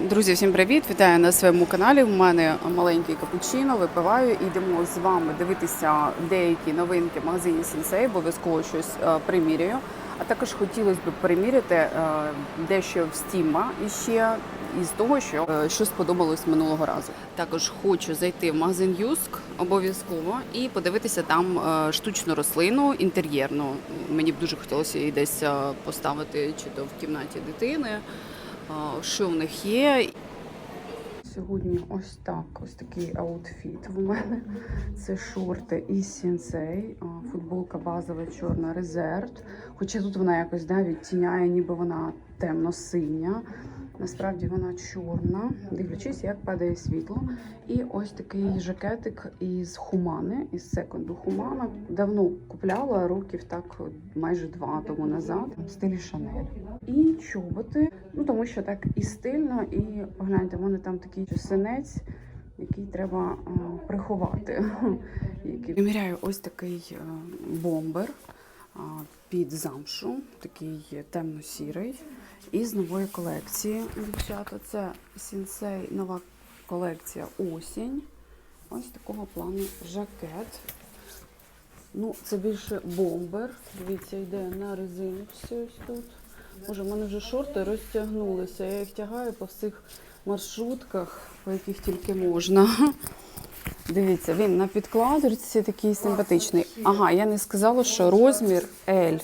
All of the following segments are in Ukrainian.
Друзі, всім привіт! Вітаю на своєму каналі. У мене маленький капучино, випиваю. Йдемо з вами дивитися деякі новинки в магазині Sensei, обов'язково щось е, приміряю. А також хотілося б переміряти е, дещо в Стіма і ще із того, що, е, що сподобалось минулого разу. Також хочу зайти в магазин Юск обов'язково і подивитися там штучну рослину інтер'єрну. Мені б дуже хотілося її десь поставити чи то в кімнаті дитини що в них є. Сьогодні ось так, ось такий аутфіт в мене. Це шорти із сінсей, футболка базова чорна резерв. Хоча тут вона якось да, відтіняє, ніби вона темно-синя. Насправді вона чорна, дивлячись, як падає світло. І ось такий жакетик із хумани, із секунду хумана. Давно купляла років так майже два тому назад в стилі Шанель. І чоботи, ну тому що так і стильно, і погляньте, в мене там такий синець, який треба е, приховати. Приміряю ось такий е, бомбер а, під замшу, такий темно-сірий. Із нової колекції, дівчата, це Сінсей нова колекція осінь. Ось такого плану жакет. Ну, це більше бомбер. Дивіться, йде на резиночці ось тут. Може, в мене вже шорти розтягнулися. Я їх тягаю по всіх маршрутках, по яких тільки можна. Дивіться, він на підкладочці такий симпатичний. Ага, я не сказала, що розмір L.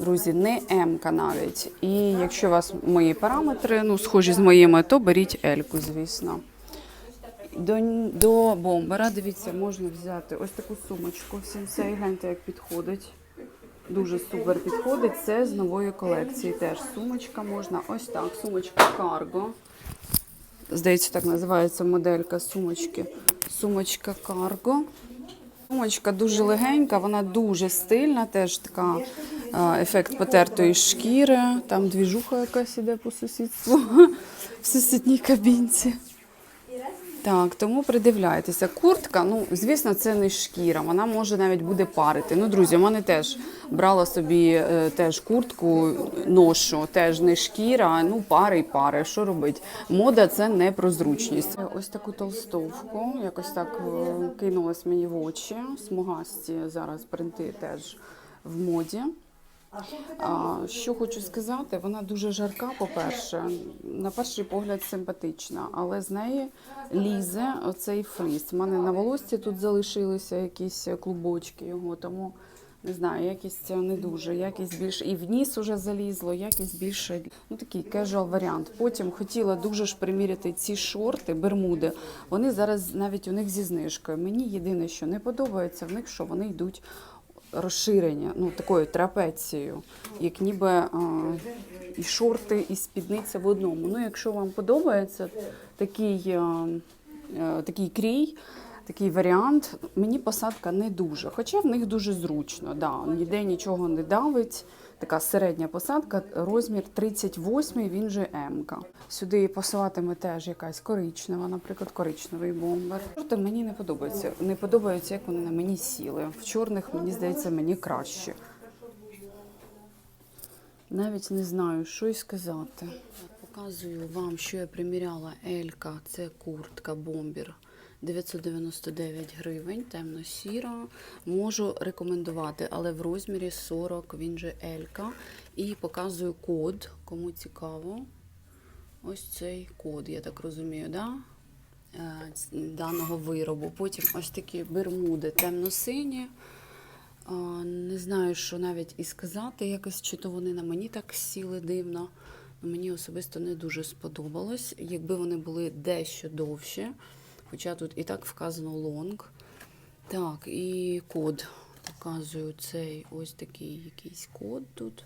Друзі, не М навіть. І якщо у вас мої параметри, ну, схожі з моїми, то беріть L-ку, звісно. До, до бомбера, дивіться, можна взяти ось таку сумочку. Сенсей, гляньте, як підходить. Дуже супер підходить. Це з нової колекції. Теж сумочка можна. Ось так. Сумочка Cargo. Здається, так називається моделька сумочки. Сумочка Карго. Сумочка дуже легенька, вона дуже стильна, теж така е, ефект потертої шкіри. Там двіжуха якась іде по сусідству в сусідній кабінці. Так, тому придивляйтеся. Куртка, ну звісно, це не шкіра. Вона може навіть буде парити. Ну, друзі, у мене теж брала собі е, теж куртку, ношу, теж не шкіра, ну пари й пари. Що робить? Мода це не про зручність. Ось таку толстовку, якось так е, кинулась мені в очі. Смугасті зараз принти теж в моді. Що хочу сказати, вона дуже жарка, по-перше, на перший погляд симпатична, але з неї лізе оцей фліс. У мене на волосці тут залишилися якісь клубочки його, тому не знаю, якість не дуже, якість більше і в ніс уже залізло, якість більше. Ну такий кежуал варіант. Потім хотіла дуже ж приміряти ці шорти, бермуди. Вони зараз навіть у них зі знижкою. Мені єдине, що не подобається в них, що вони йдуть розширення, ну такою трапецією, як ніби а, і шорти, і спідниця в одному. Ну, якщо вам подобається такий, а, а, такий крій. Такий варіант, мені посадка не дуже, хоча в них дуже зручно. Да, ніде нічого не давить. Така середня посадка, розмір 38, він же М. Сюди пасуватиме теж якась коричнева, наприклад, коричневий бомбер. Шорти мені не подобаються. Не подобається, як вони на мені сіли. В чорних, мені здається, мені краще. Навіть не знаю, що й сказати. Показую вам, що я приміряла Елька. Це куртка бомбер. 999 гривень, темно-сіра. Можу рекомендувати, але в розмірі 40, він же Елька. І показую код, кому цікаво. Ось цей код, я так розумію, да? Е, даного виробу. Потім ось такі бермуди темно-сині. Не знаю, що навіть і сказати якось, чи то вони на мені так сіли дивно. Мені особисто не дуже сподобалось. Якби вони були дещо довші, хоча тут і так вказано лонг. Так, і код. Показую цей ось такий якийсь код тут.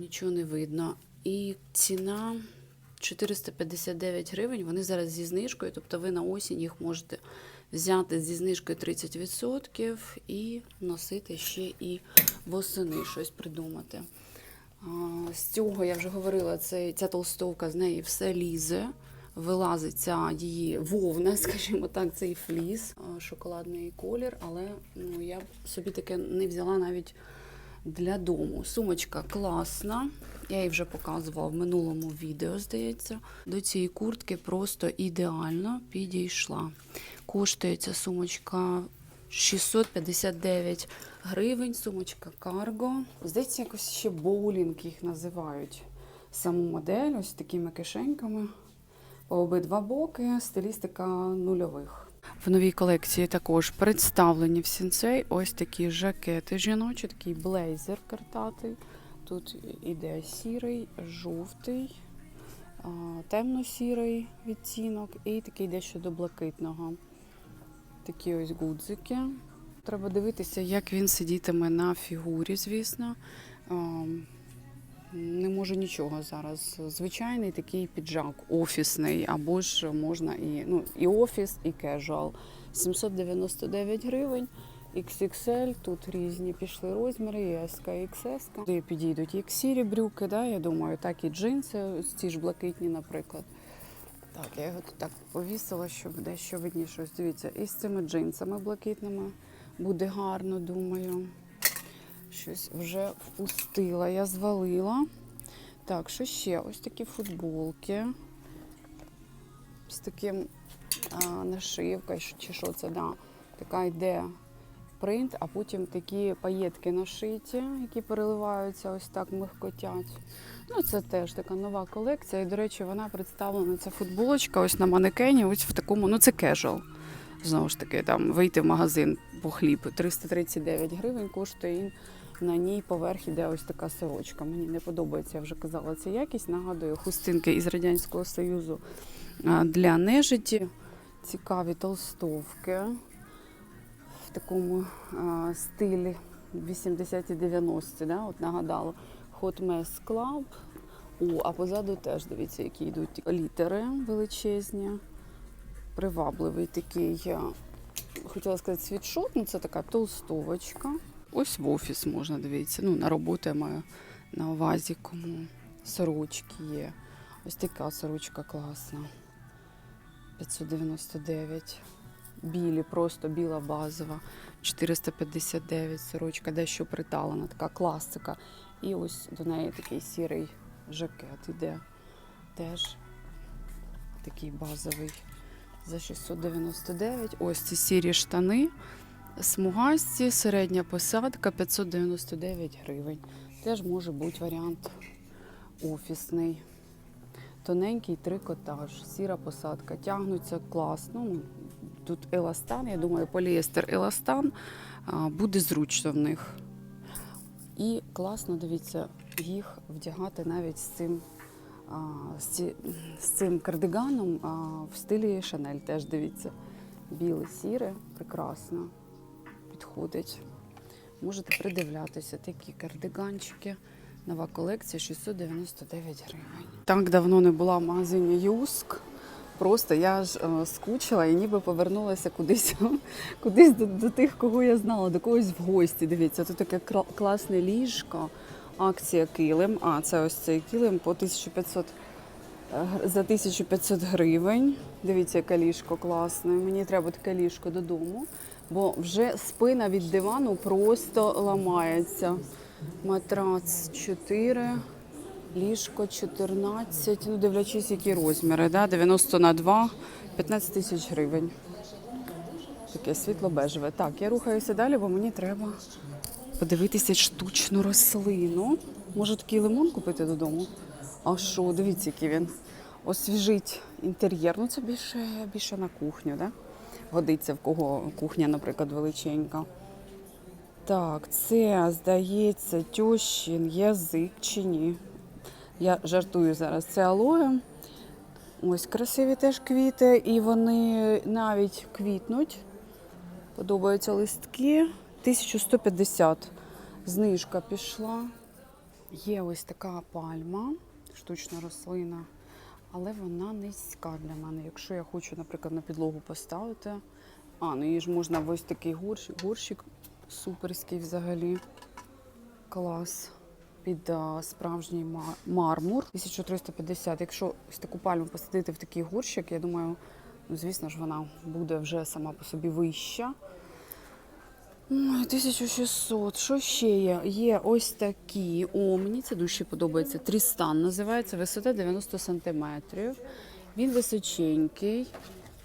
Нічого не видно. І ціна 459 гривень. Вони зараз зі знижкою, тобто ви на осінь їх можете взяти зі знижкою 30% і носити ще і восени щось придумати. З цього я вже говорила, це, ця толстовка з неї все лізе. Вилазить ця її вовна, скажімо так, цей фліс, шоколадний колір, але ну, я собі таке не взяла навіть для дому. Сумочка класна. Я її вже показувала в минулому відео, здається. До цієї куртки просто ідеально підійшла. Коштує ця сумочка 659 гривень. Сумочка Cargo. Здається, якось ще боулінг їх називають. Саму модель ось такими кишеньками. Обидва боки стилістика нульових. В новій колекції також представлені в сінцей ось такі жакети жіночі, такий блейзер картатий. Тут іде сірий, жовтий, темно-сірий відтінок і такий дещо до блакитного. Такі ось гудзики. Треба дивитися, як він сидітиме на фігурі, звісно. Не можу нічого зараз. Звичайний такий піджак, офісний, або ж можна і, ну, і офіс, і кежуал. 799 гривень. XXL, тут різні пішли розміри, і і XS. Туди підійдуть як сірі брюки, да, я думаю, так і джинси, ці ж блакитні, наприклад. Так, я його тут так повісила, щоб дещо видніше. Ось дивіться, і з цими джинсами блакитними буде гарно, думаю. Щось вже впустила, я звалила. Так, що ще? Ось такі футболки. З таким а, нашивкою, чи що це, да. Така йде принт, а потім такі паєтки нашиті, які переливаються, ось так михкотять. Ну, це теж така нова колекція. І, до речі, вона представлена, ця футболочка ось на манекені, ось в такому, ну це кежуал. Знову ж таки, там вийти в магазин по хліб 339 гривень коштує. На ній поверх іде ось така сорочка. Мені не подобається, я вже казала, ця якість. Нагадую, хустинки із Радянського Союзу для нежиті. Цікаві толстовки в такому стилі 80-ті 90-ті, да? от нагадала. Hot Mess Club. О, а позаду теж дивіться, які йдуть літери величезні. Привабливий такий, хотіла сказати, світшот, ну це така толстовочка. Ось в офіс можна дивитися. Ну, на роботу я маю на увазі, кому сорочки є. Ось така сорочка класна. 599. Білі, просто біла базова. 459 сорочка, дещо приталена, така класика. І ось до неї такий сірий жакет іде. Теж такий базовий за 699. Ось ці сірі штани. Смугасті, середня посадка 599 гривень. Теж може бути варіант офісний. Тоненький трикотаж, сіра посадка. Тягнуться класно. Ну, Тут еластан, я думаю, поліестер еластан буде зручно в них. І класно, дивіться, їх вдягати навіть з цим, з, цим кардиганом в стилі Шанель. Теж дивіться. Біле, сіре, прекрасно підходить. Можете придивлятися такі кардиганчики. Нова колекція 699 гривень. Так давно не була в магазині Юск. Просто я ж е, скучила і ніби повернулася кудись, кудись до, до тих, кого я знала, до когось в гості. Дивіться, тут таке класне ліжко, акція килим. А, це ось цей килим по 1500 е, за 1500 гривень. Дивіться, яке ліжко класне. Мені треба таке ліжко додому, бо вже спина від дивану просто ламається. Матрац 4, ліжко 14, ну дивлячись, які розміри, да? 90 на 2, 15 тисяч гривень. Таке світло-бежеве. Так, я рухаюся далі, бо мені треба подивитися штучну рослину. Може такий лимон купити додому? А що, дивіться, який він. Освіжить інтер'єр. Ну це більше, більше на кухню, да? Годиться в кого кухня, наприклад, величенька. Так, це, здається, тьощин язик чи ні. Я жартую зараз. Це алоє. Ось красиві теж квіти, і вони навіть квітнуть. Подобаються листки. 1150. Знижка пішла. Є ось така пальма, штучна рослина, але вона низька для мене. Якщо я хочу, наприклад, на підлогу поставити. А, ну її ж можна ось такий горщик, горщик суперський взагалі. Клас. Під а, справжній ма- мармур. 1350. Якщо ось таку пальму посадити в такий горщик, я думаю, ну, звісно ж, вона буде вже сама по собі вища. Ой, 1600. Що ще є? Є ось такі. О, мені це дуже подобається. Трістан називається, висота 90 сантиметрів. Він височенький.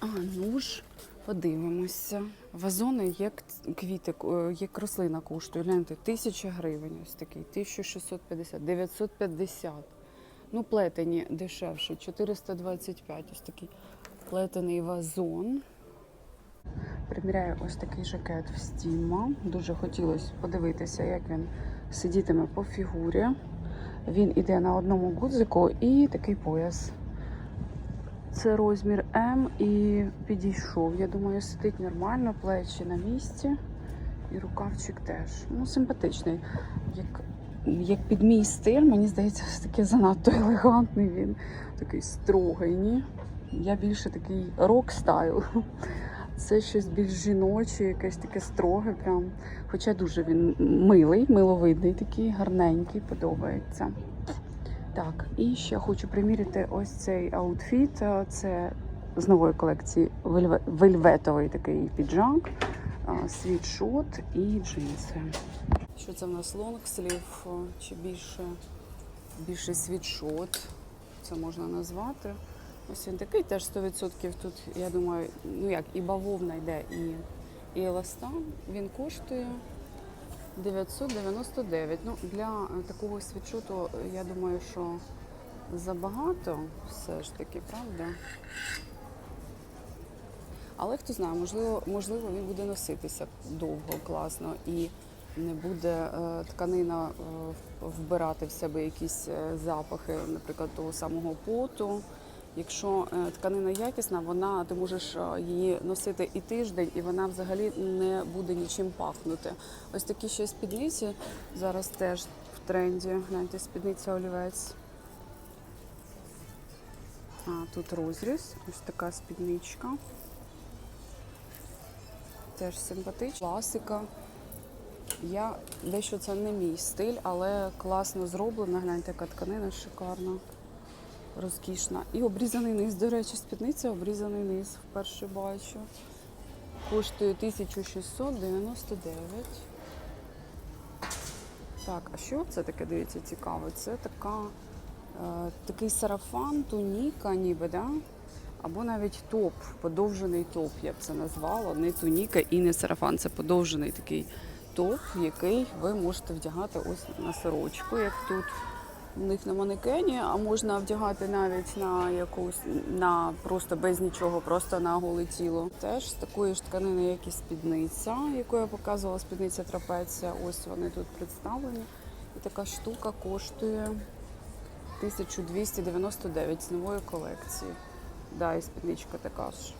А, ну ж, подивимося. Вазони як квіти, е, як рослина коштує. Гляньте, 1000 гривень ось такий, 1650, 950. Ну, плетені дешевше, 425. Ось такий плетений вазон. Приміряю ось такий жакет в стіма. Дуже хотілося подивитися, як він сидітиме по фігурі. Він іде на одному гудзику і такий пояс. Це розмір М і підійшов. Я думаю, сидить нормально, плечі на місці. І рукавчик теж. Ну, симпатичний. Як, як під мій стиль, мені здається, таки занадто елегантний він. Такий строгий, ні? Я більше такий рок-стайл. Це щось більш жіноче, якесь таке строге, прям. Хоча дуже він милий, миловидний, такий гарненький, подобається. Так, і ще хочу приміряти ось цей аутфіт. Е, Це з нової колекції вельветовий такий піджак, е, світшот і джинси. Що це в нас лонгслів е, чи більше, більше світшот? Це можна назвати. Ось він такий теж 100% тут, я думаю, ну як і бавовна йде, і, і еластан. Він коштує 999. Ну, для е, такого світшоту, е, я думаю, що забагато все ж таки, правда? Але хто знає, можливо, можливо, він буде носитися довго, класно і не буде е, тканина вбирати в себе якісь запахи, наприклад, того самого поту. Якщо е, тканина якісна, вона ти можеш е, її носити і тиждень, і вона взагалі не буде нічим пахнути. Ось такі ще спідниці зараз теж в тренді. Гляньте, спідниця олівець. А, тут розріз, ось така спідничка. Теж симпатична. Класика. Я дещо це не мій стиль, але класно зроблена. Гляньте, яка тканина шикарна, розкішна. І обрізаний низ. До речі, спідниця обрізаний низ. Вперше бачу. Коштує 1699. Так, а що це таке, дивіться, цікаво? Це така, е, такий сарафан, туніка, ніби, да? Або навіть топ, подовжений топ, я б це назвала. Не туніка і не сарафан. Це подовжений такий топ, який ви можете вдягати ось на сорочку, як тут у них на манекені, а можна вдягати навіть на якусь на просто без нічого, просто на голе тіло. Теж з такої ж тканини, як і спідниця, яку я показувала, спідниця трапеція. Ось вони тут представлені. І така штука коштує 1299 з нової колекції. Да, і спідничка така ж.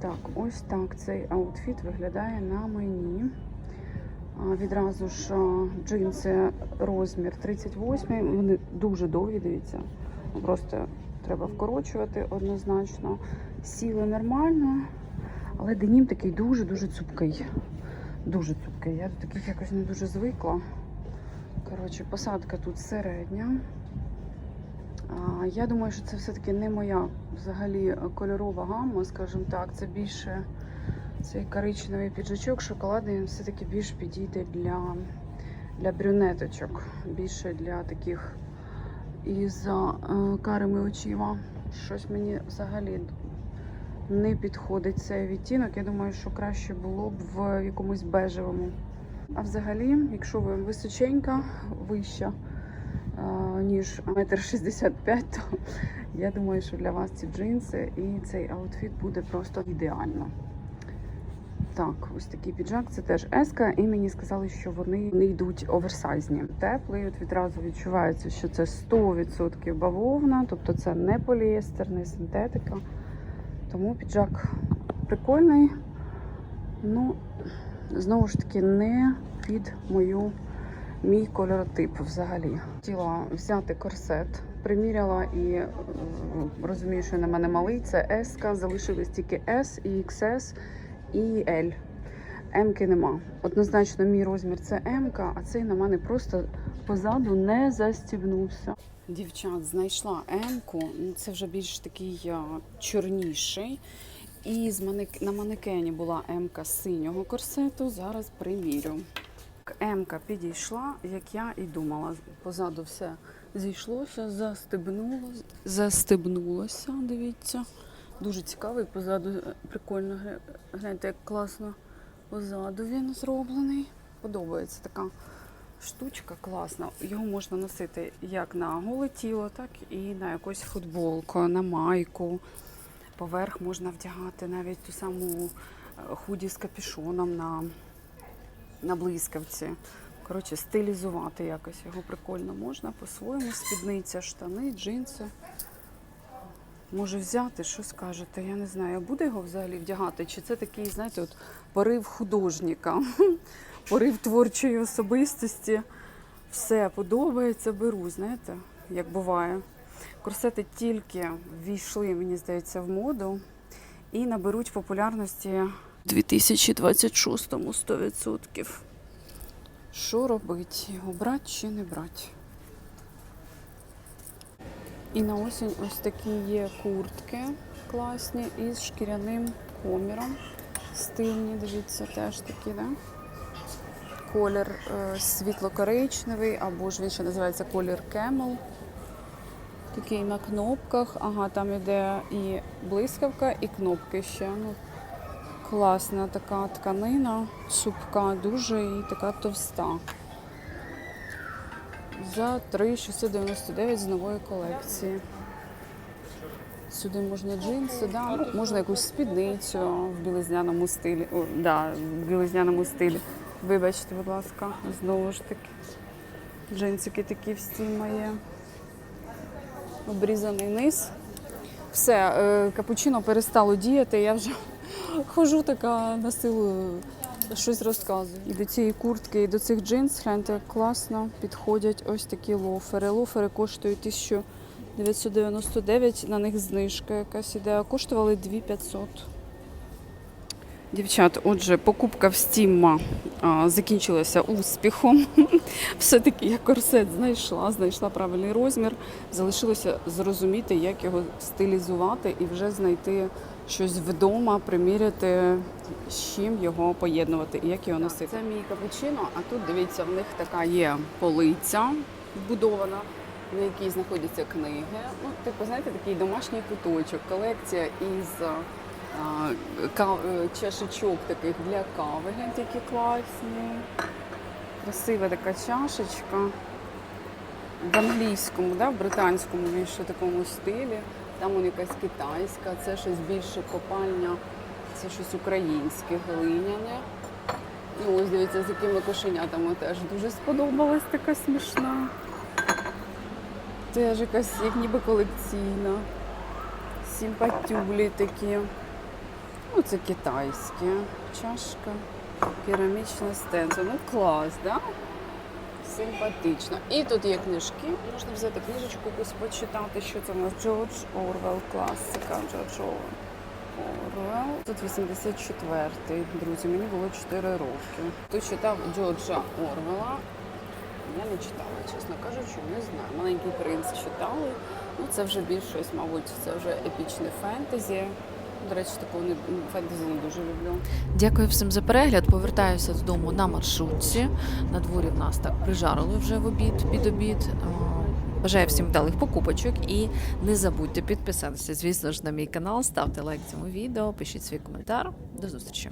Так, ось так цей аутфіт виглядає на мені. Відразу ж джинси розмір 38. Вони дуже довгі, дивіться. Просто треба вкорочувати однозначно. Сіли нормально, але денім такий дуже-дуже цупкий. Дуже цупкий. Я до таких якось не дуже звикла. Коротше, посадка тут середня. Я думаю, що це все-таки не моя взагалі кольорова гамма, скажімо так. Це більше цей коричневий піджачок, шоколадний, він все-таки більш підійде для, для брюнеточок, більше для таких із е, карими очима. Щось мені взагалі не підходить цей відтінок. Я думаю, що краще було б в якомусь бежевому. А взагалі, якщо ви височенька, вища, е, ніж метр шістдесят п'ять, то я думаю, що для вас ці джинси і цей аутфіт буде просто ідеально. Так, ось такий піджак, це теж еска, і мені сказали, що вони не йдуть оверсайзні. Теплий, от відразу відчувається, що це 100% бавовна, тобто це не поліестер, не синтетика. Тому піджак прикольний. Ну, знову ж таки, не під мою мій кольоротип взагалі. Хотіла взяти корсет, приміряла і е, розумію, що на мене малий. Це S, залишились тільки S і XS і L. М-ки нема. Однозначно, мій розмір це М, а цей на мене просто позаду не застібнувся. Дівчат, знайшла М-ку, ну, це вже більш такий чорніший. І з манек... на манекені була М-ка синього корсету. Зараз примірю. М-ка підійшла, як я і думала. Позаду все зійшлося, застебнуло, застебнулося. Дивіться. Дуже цікавий. Позаду е, прикольно. Гляньте, як класно позаду він зроблений. Подобається така штучка класна. Його можна носити як на голе тіло, так і на якусь футболку, на майку. Поверх можна вдягати навіть ту саму е, худі з капюшоном на, на блискавці. Коротше, стилізувати якось його прикольно можна по-своєму. Спідниця, штани, джинси. Може взяти, що скажете? Я не знаю, буде його взагалі вдягати, чи це такий, знаєте, от порив художника, порив творчої особистості. Все подобається, беру, знаєте, як буває. Корсети тільки ввійшли, мені здається, в моду і наберуть популярності у 2026-му 100%. Що робити? Його брати чи не брати? І на осінь ось такі є куртки класні із шкіряним коміром. Стильні, дивіться, теж такі, да? Колір е, світло-коричневий, або ж він ще називається колір Camel. Такий на кнопках. Ага, там іде і блискавка, і кнопки ще. Ну, класна така тканина, супка, дуже і така товста. За 3,699 з нової колекції. Сюди можна джинси, да, ну, можна якусь спідницю в білизняному стилі. О, да, в білизняному стилі. Вибачте, будь ласка, знову ж таки. Джинсики такі всі мої. Обрізаний низ. Все, е, капучино перестало діяти. Я вже хожу така на силу щось розказую. І до цієї куртки, і до цих джинс, гляньте, класно підходять ось такі лофери. Лофери коштують 1999, на них знижка якась іде, а коштували 2500. Дівчат, отже, покупка в Стімма закінчилася успіхом. Все-таки я корсет знайшла, знайшла правильний розмір. Залишилося зрозуміти, як його стилізувати і вже знайти щось вдома, приміряти, з чим його поєднувати і як його носити. Це мій капучино, а тут дивіться, в них така є полиця вбудована, на якій знаходяться книги. Ну, типу, знаєте, такий домашній куточок, колекція із а, кав... е, чашечок таких для кави, гляньте, які класні. Красива така чашечка. В англійському, да, в британському більше такому стилі. Там вон якась китайська, це щось більше копальня, це щось українське, глиняне. Ну, ось дивіться, з якими кошенятами теж дуже сподобалась така смішна. Теж якась як ніби колекційна. Симпатюлі такі. Ну, це китайське. Чашка. Керамічна стенця. Ну клас, да? Симпатично. І тут є книжки. Можна взяти книжечку якусь почитати, що це у нас Джордж Орвел, класика Джордж Орвел. Тут 84-й, друзі, мені було 4 роки. Хто читав Джорджа Орвела? Я не читала, чесно кажучи, не знаю. Маленький принц читали. Ну, це вже більш щось, мабуть, це вже епічне фентезі. До речі, такого не фентезі не дуже люблю. Дякую всім за перегляд. Повертаюся додому на маршрутці. На дворі в нас так прижарили вже в обід, під обід. Бажаю всім вдалих покупочок і не забудьте підписатися, звісно ж, на мій канал, ставте лайк цьому відео, пишіть свій коментар. До зустрічі!